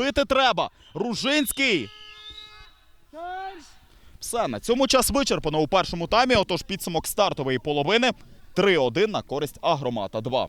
Бити треба. Ружинський. Все, на цьому час вичерпано у першому таймі. Отож підсумок стартової половини 3-1 на користь Агромата 2.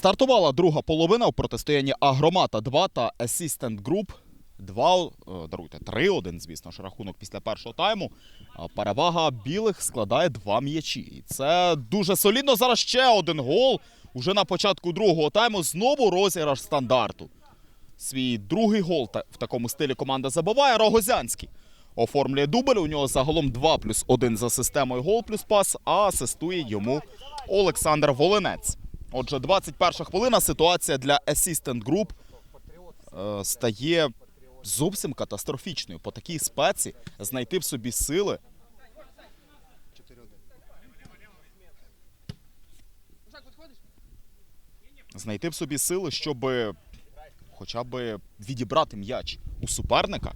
Стартувала друга половина у протистоянні Агромата 2 та Assistant Group 2, е, даруйте, 3-1, звісно ж, рахунок після першого тайму. А Перевага білих складає два м'ячі. І це дуже солідно. Зараз ще один гол. Уже на початку другого тайму знову розіграш стандарту. Свій другий гол в такому стилі команда забиває Рогозянський. Оформлює дубль. У нього загалом 2 плюс 1 за системою гол плюс пас, а асистує йому Олександр Волинець. Отже, 21 хвилина. Ситуація для Assistant Group е, стає зовсім катастрофічною. По такій спеці знайти в собі сили. Знайти в собі сили, щоб хоча б відібрати м'яч у суперника,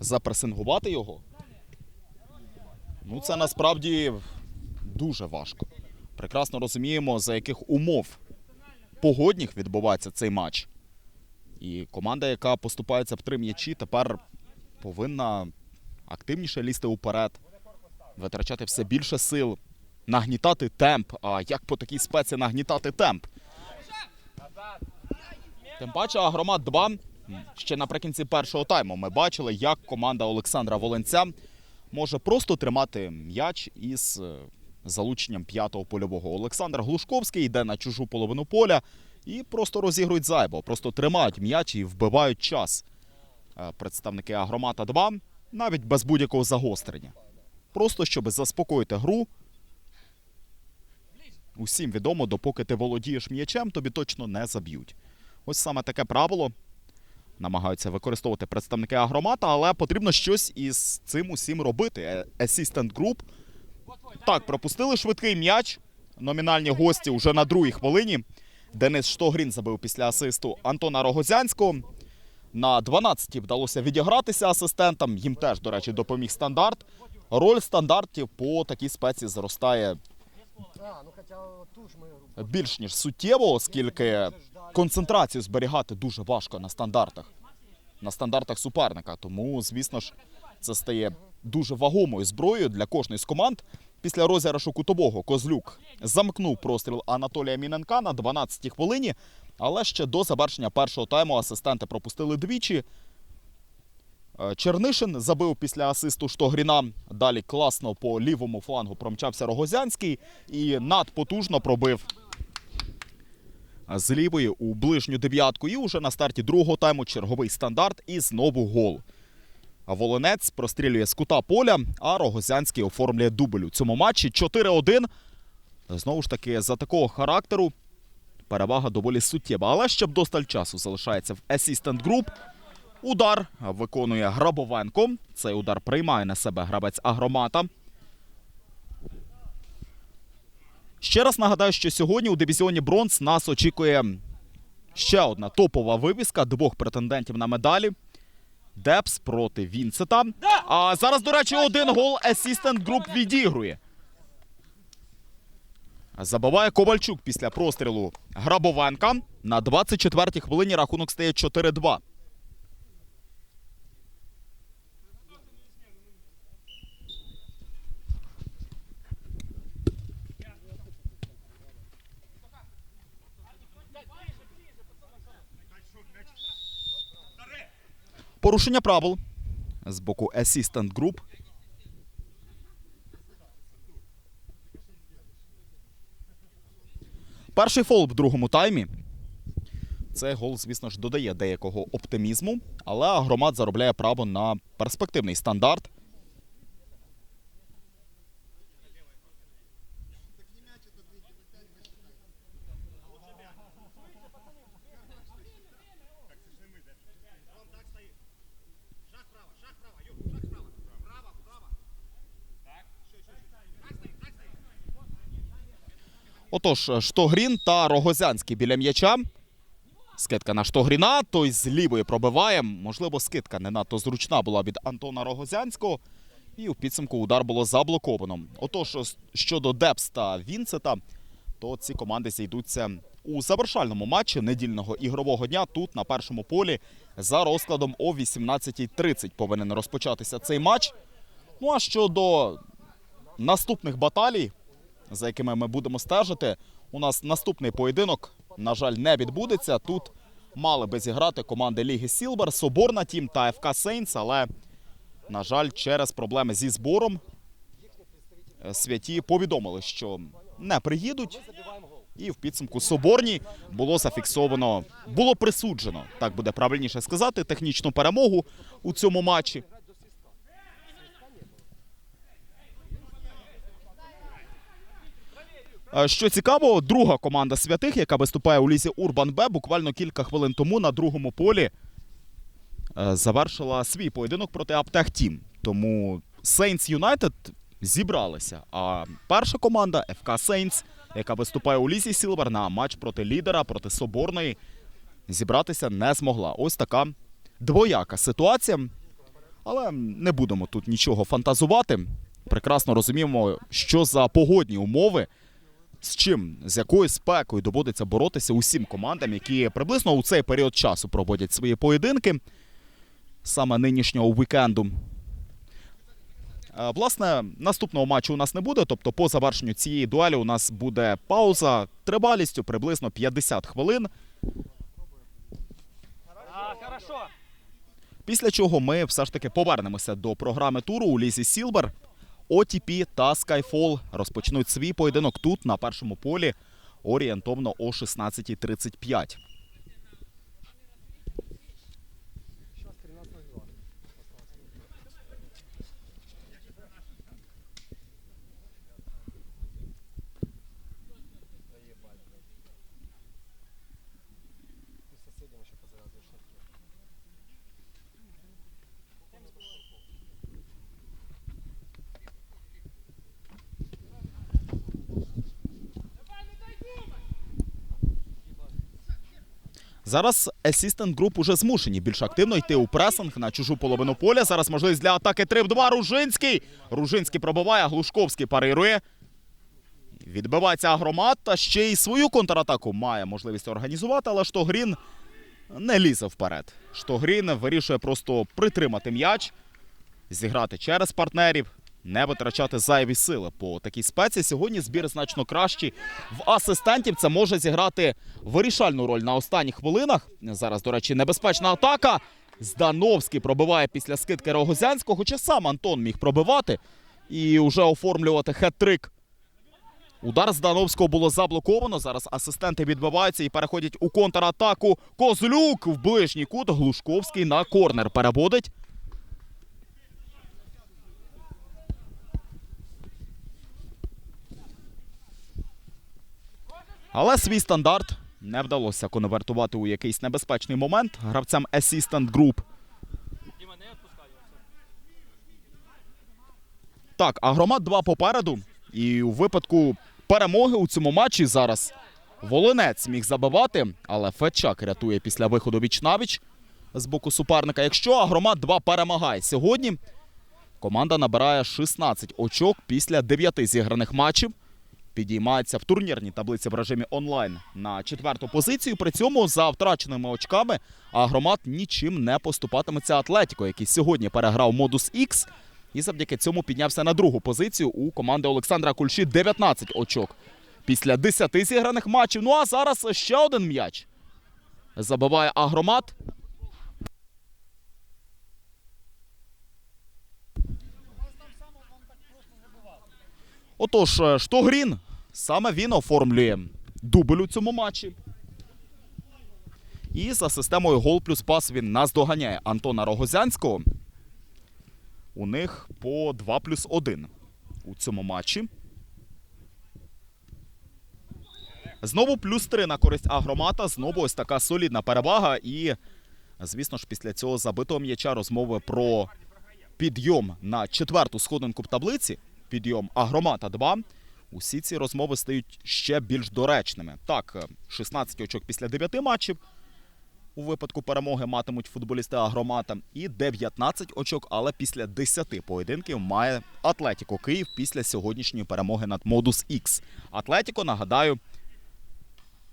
запресингувати його. Ну, це насправді дуже важко. Прекрасно розуміємо, за яких умов погодних відбувається цей матч. І команда, яка поступається в три м'ячі, тепер повинна активніше лізти уперед, витрачати все більше сил, нагнітати темп. А як по такій спеці нагнітати темп? Тим паче, Агромат 2 ще наприкінці першого тайму ми бачили, як команда Олександра Воленця може просто тримати м'яч із е, залученням п'ятого польового. Олександр Глушковський йде на чужу половину поля і просто розігрують зайбо, просто тримають м'яч і вбивають час. Е, Представники Агромата 2 навіть без будь-якого загострення. Просто щоб заспокоїти гру. Усім відомо, допоки ти володієш м'ячем, тобі точно не заб'ють. Ось саме таке правило намагаються використовувати представники агромата, але потрібно щось із цим усім робити. Е, Assistant Group. Так, пропустили швидкий м'яч. Номінальні гості вже на другій хвилині. Денис Штогрін забив після асисту Антона Рогозянського. На 12-й вдалося відігратися асистентам. Їм теж, до речі, допоміг стандарт. Роль стандартів по такій спеці зростає більш ніж суттєво, оскільки концентрацію зберігати дуже важко на стандартах, на стандартах суперника. Тому, звісно ж, це стає дуже вагомою зброєю для кожної з команд. Після розіграшу кутобого Козлюк замкнув простріл Анатолія Міненка на 12-й хвилині, але ще до завершення першого тайму асистенти пропустили двічі. Е, Чернишин забив після асисту Штогріна. Далі класно по лівому флангу промчався Рогозянський і надпотужно пробив з лівої у ближню дев'ятку. І уже на старті другого тайму черговий стандарт і знову гол. А Волонець прострілює з кута поля, а Рогозянський оформлює дубль у цьому матчі 4-1. Знову ж таки, за такого характеру перевага доволі суттєва. Але ще б досталь часу залишається в Assistant Group. Удар виконує Грабовенко. Цей удар приймає на себе гравець Агромата. Ще раз нагадаю, що сьогодні у дивізіоні бронз нас очікує ще одна топова вивіска двох претендентів на медалі. Депс проти Вінцета. А зараз, до речі, один гол асістент груп відігрує. Забиває Ковальчук після прострілу Грабовенка. На 24-й хвилині рахунок стає 4-2. Порушення правил з боку Assistant Group. Перший фол в другому таймі. Це гол, звісно ж, додає деякого оптимізму, але громад заробляє право на перспективний стандарт. Отож, Штогрін та Рогозянський біля м'яча. Скидка на Штогріна, той з лівої пробиває. Можливо, скидка не надто зручна була від Антона Рогозянського. І у підсумку удар було заблоковано. Отож, щодо Депс та Вінцета, то ці команди зійдуться у завершальному матчі недільного ігрового дня тут на першому полі за розкладом о 18.30 повинен розпочатися цей матч. Ну а щодо наступних баталій, за якими ми будемо стежити. У нас наступний поєдинок, на жаль, не відбудеться. Тут мали би зіграти команди Ліги Сілбер, Соборна Тім та ФК Сейнс, але, на жаль, через проблеми зі збором е, святі повідомили, що не приїдуть. І в підсумку Соборні було зафіксовано, було присуджено, так буде правильніше сказати, технічну перемогу у цьому матчі. Що цікаво, друга команда святих, яка виступає у лізі Урбан Б, буквально кілька хвилин тому на другому полі е, завершила свій поєдинок проти Аптех Тім. Тому Saints United зібралися. А перша команда ФК Saints, яка виступає у лізі Сілвер на матч проти лідера, проти Соборної, зібратися не змогла. Ось така двояка ситуація. Але не будемо тут нічого фантазувати. Прекрасно розуміємо, що за погодні умови з чим, з якою спекою доводиться боротися усім командам, які приблизно у цей період часу проводять свої поєдинки саме нинішнього вікенду. Е, Власне, наступного матчу у нас не буде, тобто по завершенню цієї дуелі у нас буде пауза тривалістю приблизно 50 хвилин. Після чого ми все ж таки повернемося до програми туру у лізі Сілбер. OTP та Skyfall розпочнуть свій поєдинок тут, на першому полі, орієнтовно о 16.35. Зараз Assistant Group уже змушені більш активно йти у пресинг на чужу половину поля. Зараз можливість для атаки 3 в 2. Ружинський. Ружинський пробиває, Глушковський парирує. Відбивається агромат, та ще й свою контратаку має можливість організувати, але Штогрін не лізе вперед. Штогрін вирішує просто притримати м'яч, зіграти через партнерів, не витрачати зайві сили по такій спеці. Сьогодні збір значно кращий. В асистентів це може зіграти вирішальну роль на останніх хвилинах. Зараз, до речі, небезпечна атака. Здановський пробиває після скидки Рогозянського, хоча сам Антон міг пробивати і вже оформлювати хет-трик. Удар Здановського було заблоковано. Зараз асистенти відбиваються і переходять у контратаку. Козлюк в ближній кут. Глушковський на корнер переводить. Але свій стандарт не вдалося конвертувати у якийсь небезпечний момент гравцям Assistant Group. Так, агромат 2 попереду. І у випадку перемоги у цьому матчі зараз Волинець міг забивати, але Фетчак рятує після виходу віч-навіч з боку суперника. Якщо агромат 2 перемагає сьогодні, команда набирає 16 очок після 9 зіграних матчів. Підіймається в турнірній таблиці в режимі онлайн на четверту позицію. При цьому за втраченими очками агромат нічим не поступатиметься Атлетіко, який сьогодні переграв модус X і завдяки цьому піднявся на другу позицію у команди Олександра Кульші 19 очок після 10 зіграних матчів. Ну а зараз ще один м'яч. Забиває агромат. Отож, е, Штогрін саме він оформлює дубль у цьому матчі. І за системою гол плюс пас він наздоганяє Антона Рогозянського. У них по 2 плюс 1 у цьому матчі. Знову плюс 3 на користь агромата. Знову ось така солідна перевага. І, звісно ж, після цього забитого м'яча розмови про підйом на четверту сходинку в таблиці. Підйом агромата 2. Усі ці розмови стають ще більш доречними. Так, е, 16 очок після 9 матчів. У випадку перемоги матимуть футболісти Агромата і 19 очок, але після 10 поєдинків має Атлетіко Київ після сьогоднішньої перемоги над Модус X. Атлетіко, нагадаю,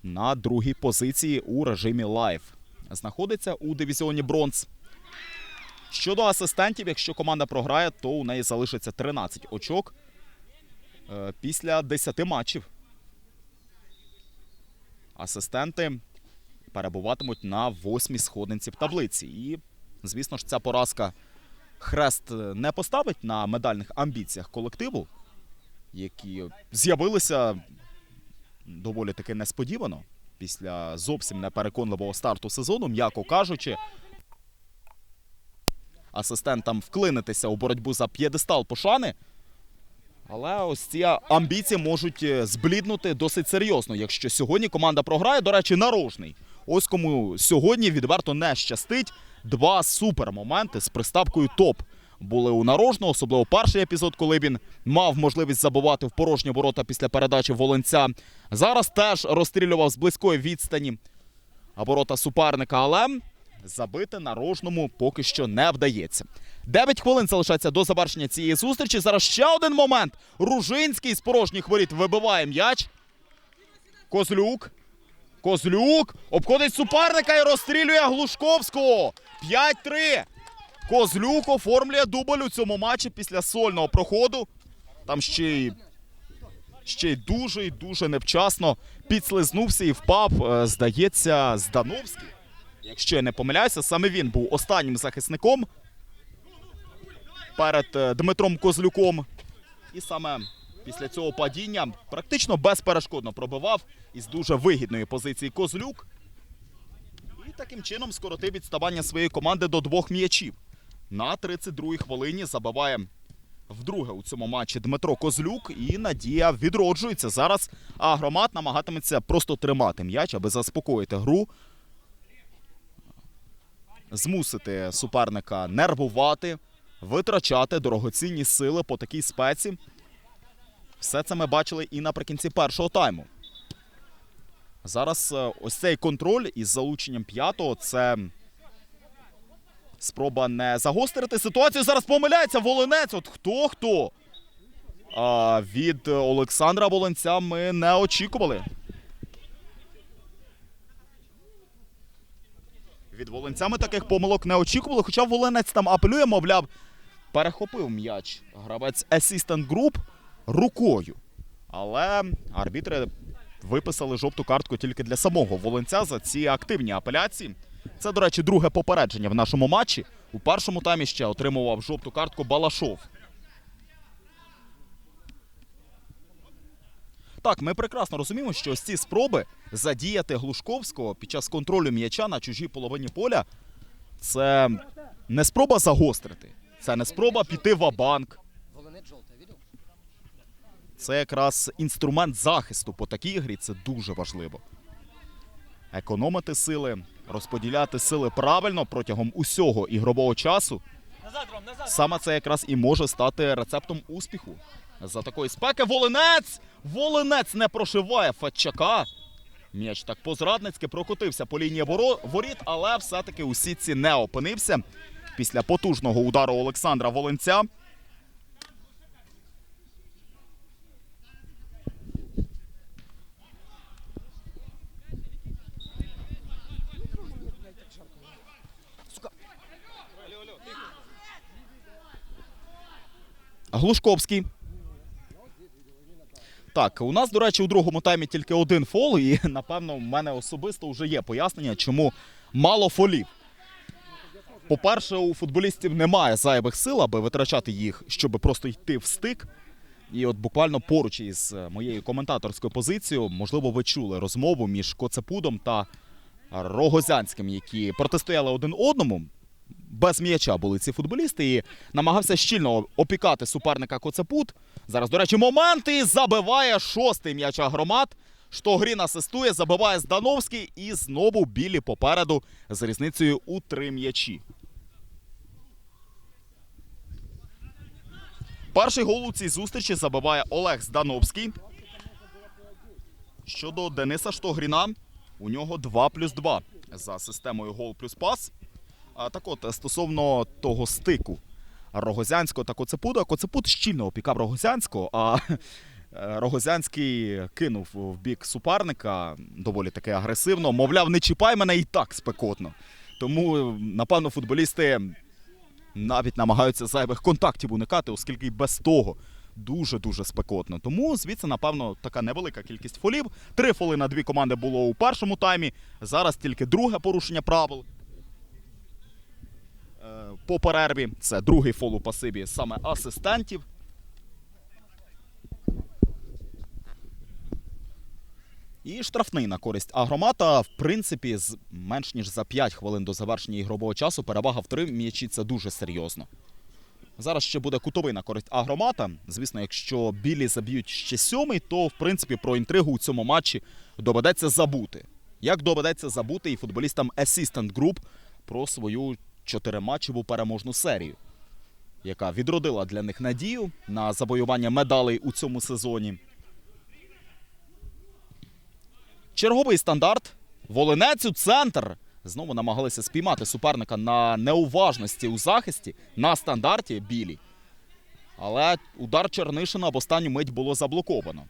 на другій позиції у режимі лайв. Знаходиться у дивізіоні бронз. Щодо асистентів, якщо команда програє, то у неї залишиться 13 очок е, після 10 матчів. Асистенти перебуватимуть на восьмій сходинці в таблиці. І, звісно ж, ця поразка хрест не поставить на медальних амбіціях колективу, які з'явилися доволі таки несподівано після зовсім непереконливого старту сезону, м'яко кажучи. Асистентам вклинитися у боротьбу за п'єдестал пошани. Але ось ці амбіції можуть е, збліднути досить серйозно, якщо сьогодні команда програє. До речі, нарожний. Ось кому сьогодні відверто не щастить. Два супермоменти з приставкою топ були у нарожного, особливо перший епізод, коли він мав можливість забувати в порожні ворота після передачі волонця. Зараз теж розстрілював з близької відстані ворота суперника, але забити нарожному поки що не вдається. 9 хвилин залишається до завершення цієї зустрічі. Зараз ще один момент. Ружинський з порожніх воріт вибиває м'яч. Козлюк. Козлюк обходить суперника і розстрілює Глушковського. 5-3. Козлюк оформлює дубль у цьому матчі після сольного проходу. Там ще й, ще й дуже і дуже невчасно підслизнувся і впав. е, Здається, Здановський. Якщо я не помиляюся, саме він був останнім захисником перед е, Дмитром Козлюком. І саме після цього падіння практично безперешкодно пробивав із дуже вигідної позиції Козлюк. І таким чином скоротив відставання своєї команди до двох м'ячів. На 32-й хвилині забиває вдруге у цьому матчі Дмитро Козлюк. І надія відроджується. Зараз агромат намагатиметься просто тримати м'яч, аби заспокоїти гру. Змусити суперника нервувати, витрачати дорогоцінні сили по такій спеці. Все це ми бачили і наприкінці першого тайму. Зараз е, ось цей контроль із залученням п'ятого це спроба не загострити ситуацію. Зараз помиляється Волинець. От хто хто. А від Олександра Волинця ми не очікували. Від Волинця ми таких помилок не очікували, хоча Волинець там апелює, мовляв, перехопив м'яч гравець Assistant Group рукою. Але арбітри виписали жовту картку тільки для самого Волинця за ці активні апеляції. Це, до речі, друге попередження в нашому матчі. У першому таймі ще отримував жовту картку Балашов. Так, ми прекрасно розуміємо, що ось ці спроби задіяти Глушковського під час контролю м'яча на чужій половині поля це не спроба загострити, це не спроба піти в банк Волонет желтая, видел? Це якраз інструмент захисту по такій грі. Це дуже важливо. Економити сили, розподіляти сили правильно протягом усього ігрового часу. Саме це якраз і може стати рецептом успіху. За такої спеки Волинець! Волинець не прошиває Фетчака. М'яч так позрадницьки прокотився по лінії воріт, але все-таки у сітці не опинився. Після потужного удару Олександра Волинця. Глушковський. Так, у нас, до речі, у другому таймі тільки один фол, і напевно в мене особисто вже є пояснення, чому мало фолів. По-перше, у футболістів немає зайвих сил, аби витрачати їх, щоб просто йти в стик. І от буквально поруч із е, моєю коментаторською позицією, можливо, ви чули розмову між Коцепудом та Рогозянським, які протистояли один одному. Без м'яча були ці футболісти і намагався щільно опікати суперника Коцепут. Зараз, до речі, момент і забиває шостий м'яч Агромат. Штогрін асистує, забиває Здановський і знову білі попереду з різницею у три м'ячі. Перший гол у цій зустрічі забиває Олег Здановський. Щодо Дениса Штогріна, у нього 2 плюс 2 за системою гол плюс пас. А так от, стосовно того стику Рогозянського та Коцепуда, Коцепуд щільно опікав Рогозянського, а е, Рогозянський кинув в бік суперника доволі таки агресивно. Мовляв, не чіпай мене і так спекотно. Тому, напевно, футболісти навіть намагаються зайвих контактів уникати, оскільки й без того дуже-дуже спекотно. Тому звідси, напевно, така невелика кількість фолів. Три фоли на дві команди було у першому таймі. Зараз тільки друге порушення правил. Е, По перерві це другий фол у пасиві саме асистентів. І штрафний на користь Агромата. В принципі, з менш ніж за 5 хвилин до завершення ігрового часу перевага в три м'ячі це дуже серйозно. Зараз ще буде кутовий на користь Агромата. Звісно, якщо білі заб'ють ще сьомий, то в принципі про інтригу у цьому матчі доведеться забути. Як доведеться забути і футболістам Assistant Group про свою чотириматчеву переможну серію, яка відродила для них надію на завоювання медалей у цьому сезоні. Черговий стандарт. Волинець у центр. Знову намагалися спіймати суперника на неуважності у захисті на стандарті білі. Але удар Чернишина в останню мить було заблоковано.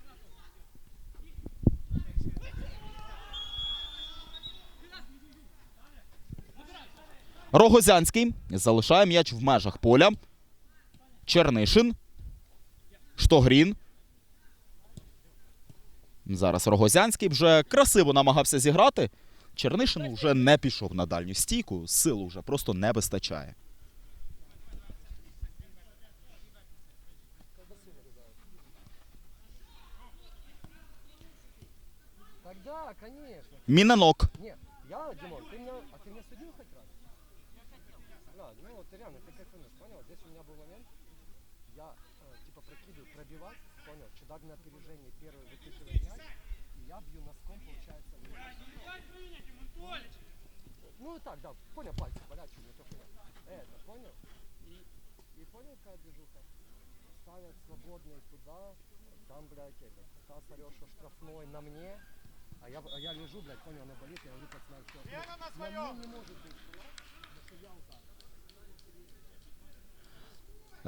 Рогозянський залишає м'яч в межах поля. Чернишин. Штогрін. Зараз Рогозянський вже красиво намагався зіграти. Чернишин вже не пішов на дальню стійку, сил вже просто не вистачає. Конечно. Міненок. Я, Димон, ты меня, а меня судил вот реально, ты вынес, понял? Здесь у меня был момент, я э, типа прокидываю, пробивать, понял? Чудак на опережении первый выкидывает мяч, и я бью носком, получается, вниз. Ну так, да, понял, пальцы, что не то хуйня. Это, понял? И, и понял, какая движуха? Ставят свободный туда, там, блядь, этот, Стас что штрафной на мне, А я, а я лежу, блядь, понял, она болит, я говорю, пацанам, все. На мне не может быть.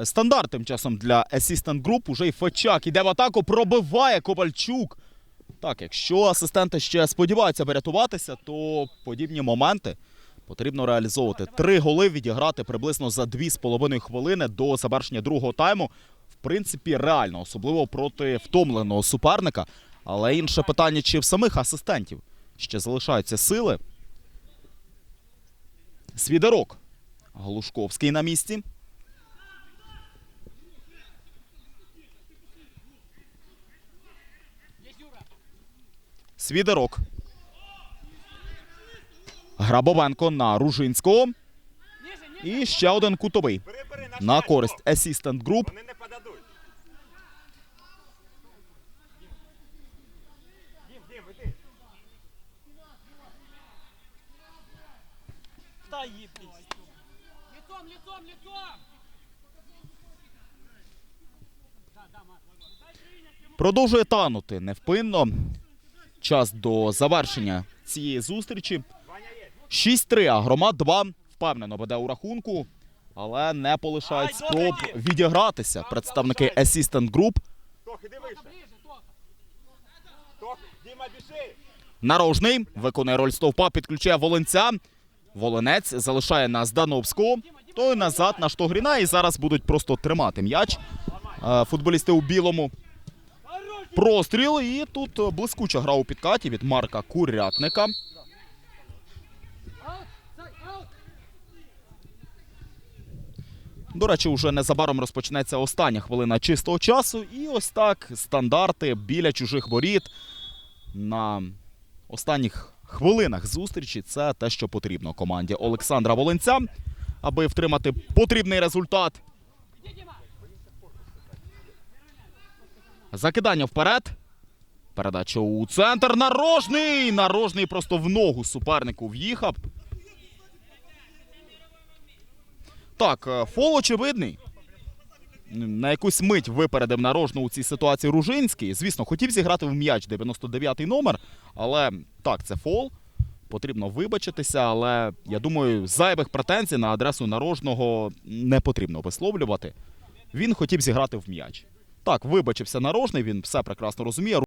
Стандарт тим часом для Assistant Group. Уже й Фечак іде в атаку, пробиває Ковальчук. Так, якщо асистенти ще сподіваються врятуватися, то подібні моменти потрібно реалізовувати. Три голи відіграти приблизно за 2,5 хвилини до завершення другого тайму. В принципі, реально, особливо проти втомленого суперника. Але інше питання, чи в самих асистентів ще залишаються сили. Свідерок. Глушковський на місці. Свідерок. Грабовенко на Ружинського. І ще один кутовий на користь Assistant Group. Лицом, лицом, лицом! Продовжує танути невпинно. Час до завершення цієї зустрічі. 6-3, а громад 2 впевнено веде у рахунку, але не полишають спроб відігратися представники Assistant Group. Нарожний виконує роль стовпа, підключає Волинця. Волинець залишає на Здановського. Той назад на Штогріна і зараз будуть просто тримати м'яч. е, Футболісти у білому. Простріл, і тут е, блискуча гра у підкаті від Марка Курятника. До речі, вже незабаром розпочнеться остання хвилина чистого часу. І ось так стандарти біля чужих воріт на останніх хвилинах зустрічі. Це те, що потрібно команді Олександра Волинця, аби втримати потрібний результат. Закидання вперед. Передача у центр. Нарожний! Нарожний просто в ногу супернику в'їхав. Так, е, фол очевидний. На якусь мить випередив нарожну у цій ситуації Ружинський. Звісно, хотів зіграти в м'яч 99-й номер, але так, це фол. Потрібно вибачитися, але я думаю, зайвих претензій на адресу нарожного не потрібно висловлювати. Він хотів зіграти в м'яч. Так, вибачився нарожний, він все прекрасно розуміє.